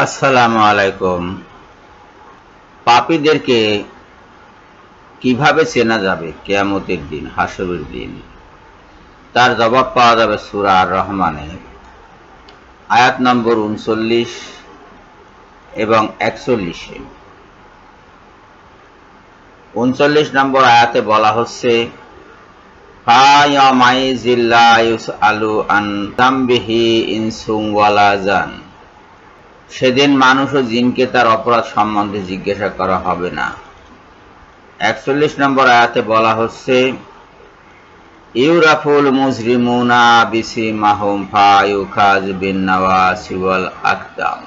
আসসালামু আলাইকুম। পাপীদেরকে কীভাবে চেনা যাবে? কেয়ামতের দিন, হাসরের দিন। তার জবাব পাওয়া যাবে সূরা আর রহমানে আয়াত নম্বর উনচল্লিশ এবং একচল্লিশে। উনচল্লিশ নম্বর আয়াতে বলা হচ্ছে আলু আন তাম্বিহি ইনসুং ওয়ালা জান। সেদিন মানুষ ও জিনকে তার অপরাধ সম্বন্ধে জিজ্ঞাসা করা হবে না। একচল্লিশ নম্বর আয়াতে বলা হচ্ছে, ইউরাফুল মুজরিমুনা বিসি মাহুম ফায়ুখাজ বিন নওয়াসি ওয়াল আকদাম।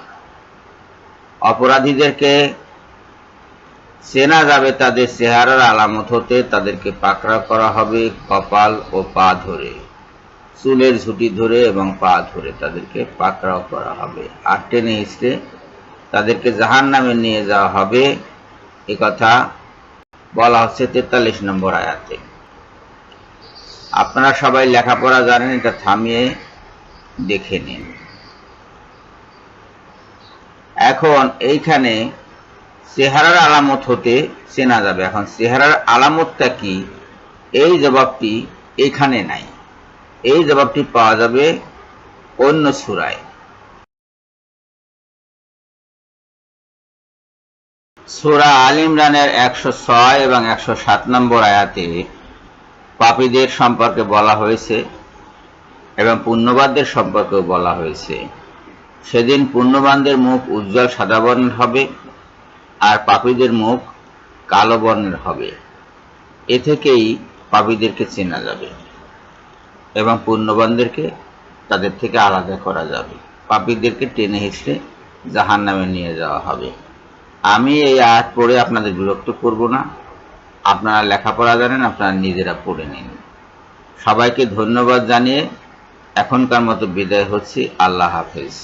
অপরাধীদেরকে চেনা যাবে তাদের চেহারার আলামত হতে তাদেরকে পাকড়া করা হবে কপাল ও পা ধরে। চুলের ঝুটি ধরে এবং পা ধরে তাদেরকে পাকড়াও করা হবে। আর টেনে হিসড়ে তাদেরকে জাহান নামে নিয়ে যাওয়া হবে। এ কথা বলা হচ্ছে তেতাল্লিশ নম্বর আয়াতে। আপনারা সবাই লেখাপড়া জানেন, এটা থামিয়ে দেখে নিন। এখন এইখানে চেহারার আলামত হতে চেনা যাবে। এখন চেহারার আলামতটা কি? এই জবাবটি এখানে নাই। এই জবাবটি পাওয়া যাবে অন্য সুরায়। সুরা আল ইমরানের একশো ছয় এবং একশো সাত নম্বর আয়াতে পাপীদের সম্পর্কে বলা হয়েছে এবং পুণ্যবাদদের সম্পর্কেও বলা হয়েছে। সেদিন পুণ্যবানদের মুখ উজ্জ্বল সাদা বর্ণের হবে আর পাপীদের মুখ কালো বর্ণের হবে। এ থেকেই পাপীদেরকে চেনা যাবে। এবং পুণ্যবানদেরকে তাদের থেকে আলাদা করা যাবে। পাপীদেরকে টেনে হিসড়ে জাহান নামে নিয়ে যাওয়া হবে। আমি এই আয়াত পড়ে আপনাদের বিরক্ত করব না। আপনারা লেখাপড়া জানেন, আপনারা নিজেরা পড়ে নিন। সবাইকে ধন্যবাদ জানিয়ে এখনকার মতো বিদায় হচ্ছি। আল্লাহ হাফেজ।